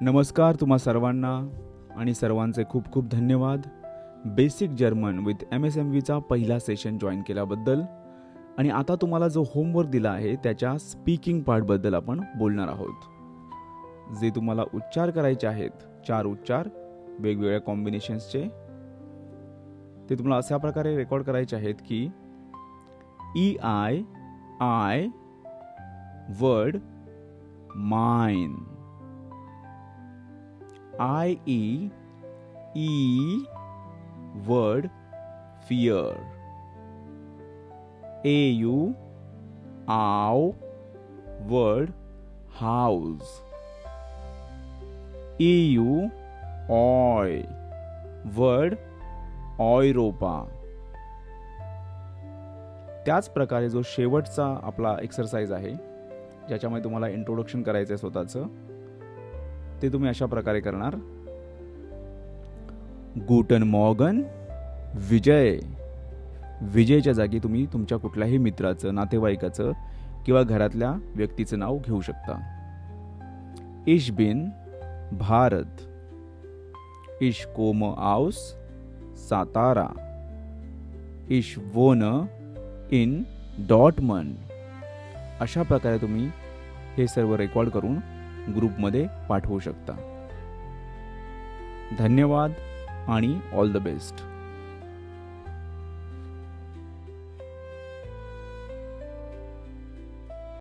नमस्कार तुम्हा सर्वांना आणि सर्वांचे खूप खूप धन्यवाद. Basic German with M S M व्हीचा पहिला सेशन जॉईन केल्याबद्दल आणि आता तुम्हाला जो होमवर्क दिला आहे त्याच्या स्पीकिंग पार्टबद्दल आपण बोलणार आहोत. जे तुम्हाला उच्चार करायचे आहेत चार उच्चार वेगवेगळ्या कॉम्बिनेशन्सचे ते तुम्हाला अशा प्रकारे रेकॉर्ड करायचे आहेत की E I I word mine I E E E fear A U आव word word E U oy oy oy Europa त्याच प्रकारे जो शेवटचा आपला एक्सरसाइज आहे ज्याच्यामध्ये तुम्हाला इंट्रोडक्शन करायचं आहे स्वतःचं ते तुम्ही अशा प्रकारे करणार. गुटन मॉगन विजय. विजयच्या जागी तुम्ही तुमच्या कुठल्याही मित्राचं नातेवाईकाचं किंवा घरातल्या व्यक्तीचं नाव घेऊ शकता. इश बिन भारत. इश कोम आउस सातारा. इश वोन इन डॉटमन. अशा प्रकारे तुम्ही हे सर्व रेकॉर्ड करून ग्रुपमध्ये पाठवू शकता. धन्यवाद आणि ऑल द बेस्ट